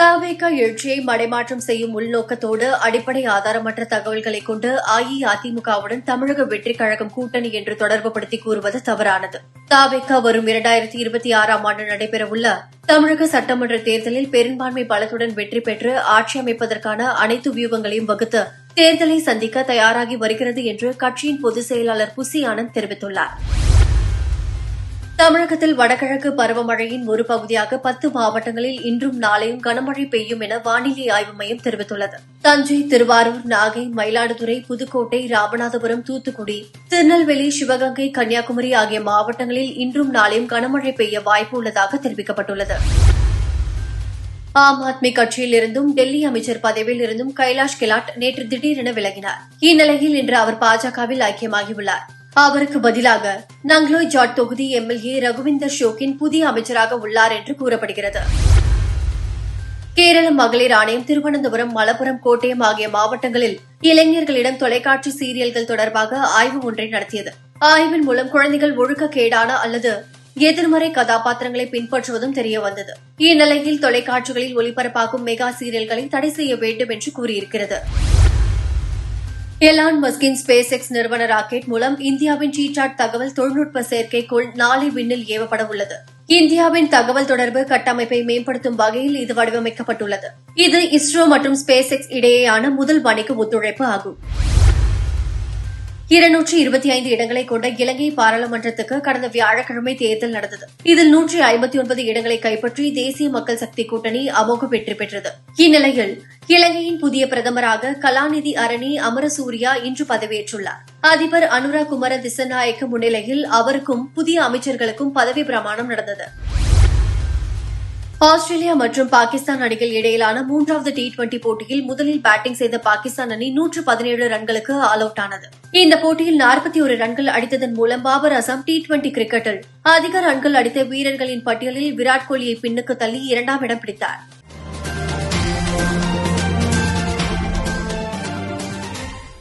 தாவேகா எழுச்சியை மடைமாற்றம் செய்யும் உள்நோக்கத்தோடு அடிப்படை ஆதாரமற்ற தகவல்களை கொண்டு அஇஅதிமுகவுடன் தமிழக வெற்றிக் கழகம் கூட்டணி என்று தொடர்புபடுத்தி கூறுவது தவறானது. தாவேகா வரும் இரண்டாயிரத்தி இருபத்தி ஆறாம் ஆண்டு நடைபெறவுள்ள தமிழக சட்டமன்ற தேர்தலில் பெரும்பான்மை பலத்துடன் வெற்றி பெற்று ஆட்சி அமைப்பதற்கான அனைத்து வியூகங்களையும் வகுத்து தேர்தலை சந்திக்க தயாராகி வருகிறது என்று கட்சியின் பொதுச் செயலாளர் புசி ஆனந்த் தெரிவித்துள்ளார். தமிழகத்தில் வடகிழக்கு பருவமழையின் ஒரு பகுதியாக பத்து மாவட்டங்களில் இன்றும் நாளையும் கனமழை பெய்யும் என வானிலை ஆய்வு மையம் தெரிவித்துள்ளது. தஞ்சை திருவாரூர் நாகை மயிலாடுதுறை புதுக்கோட்டை ராமநாதபுரம் தூத்துக்குடி திருநெல்வேலி சிவகங்கை கன்னியாகுமரி ஆகிய மாவட்டங்களில் இன்றும் நாளையும் கனமழை பெய்ய வாய்ப்பு உள்ளதாக தெரிவிக்கப்பட்டுள்ளது. ஆம் ஆத்மி கட்சியில் இருந்தும் டெல்லி அமைச்சர் பதவியில் இருந்தும் கைலாஷ் கெலாட் நேற்று திடீரென விலகினார். இந்நிலையில் இன்று அவர் பாஜகவில் ஐக்கியமாகியுள்ளார். அவருக்கு பதிலாக நங்லோய் ஜாட் தொகுதி எம்எல்ஏ ரகுவிந்தர் ஷோக்கின் புதிய அமைச்சராக உள்ளார் என்று கூறப்படுகிறது. கேரள மகளிர் ஆணையம் திருவனந்தபுரம் மலப்புரம் கோட்டயம் ஆகிய மாவட்டங்களில் இளைஞர்களிடம் தொலைக்காட்சி சீரியல்கள் தொடர்பாக ஆய்வு ஒன்றை நடத்தியது. ஆய்வின் மூலம் குழந்தைகள் ஒழுக்கக்கேடான அல்லது எதிர்மறை கதாபாத்திரங்களை பின்பற்றுவதும் தெரியவந்தது. இந்நிலையில் தொலைக்காட்சிகளில் ஒளிபரப்பாகும் மெகா சீரியல்களை தடை செய்ய வேண்டும் என்று கூறியிருக்கிறது. எலான் மஸ்கின் ஸ்பேஸ் எக்ஸ் நிறுவன ராக்கெட் மூலம் இந்தியாவின் டீசாட் தகவல் தொழில்நுட்ப செயற்கைக்கோள் நாளை விண்ணில் ஏவப்பட உள்ளது இந்தியாவின் தகவல் தொடர்பு கட்டமைப்பை மேம்படுத்தும் வகையில் இது வடிவமைக்கப்பட்டுள்ளது. இது இஸ்ரோ மற்றும் ஸ்பேஸ் எக்ஸ் இடையேயான முதல் வணிக ஒத்துழைப்பு ஆகும். இருநூற்றி இருபத்தி ஐந்து இடங்களை கொண்ட இலங்கை பாராளுமன்றத்துக்கு கடந்த வியாழக்கிழமை தேர்தல் நடந்தது. இதில் நூற்றி ஐம்பத்தி ஒன்பது இடங்களை கைப்பற்றி தேசிய மக்கள் சக்தி கூட்டணி அமோக வெற்றி பெற்றது. இந்நிலையில் இலங்கையின் புதிய பிரதமராக கலாநிதி அரணி அமரசூரியா இன்று பதவியேற்றுள்ளார். அதிபர் அனுரா குமர திசநாயக்க முன்னிலையில் அவருக்கும் புதிய அமைச்சர்களுக்கும் பதவி பிரமாணம் நடந்தது. ஆஸ்திரேலியா மற்றும் பாகிஸ்தான் அணிகள் இடையிலான மூன்றாவது டி டுவெண்டி போட்டியில் முதலில் பேட்டிங் செய்த பாகிஸ்தான் அணி நூற்று பதினேழு ரன்களுக்கு ஆல் அவுட் ஆனது. இந்த போட்டியில் நாற்பத்தி ஒரு ரன்கள் அடித்ததன் மூலம் பாபர் அசாம் டி டுவெண்டி கிரிக்கெட்டில் அதிக ரன்கள் அடித்த வீரர்களின் பட்டியலில் விராட் கோலியை பின்னுக்கு தள்ளி இரண்டாம் இடம் பிடித்தார்.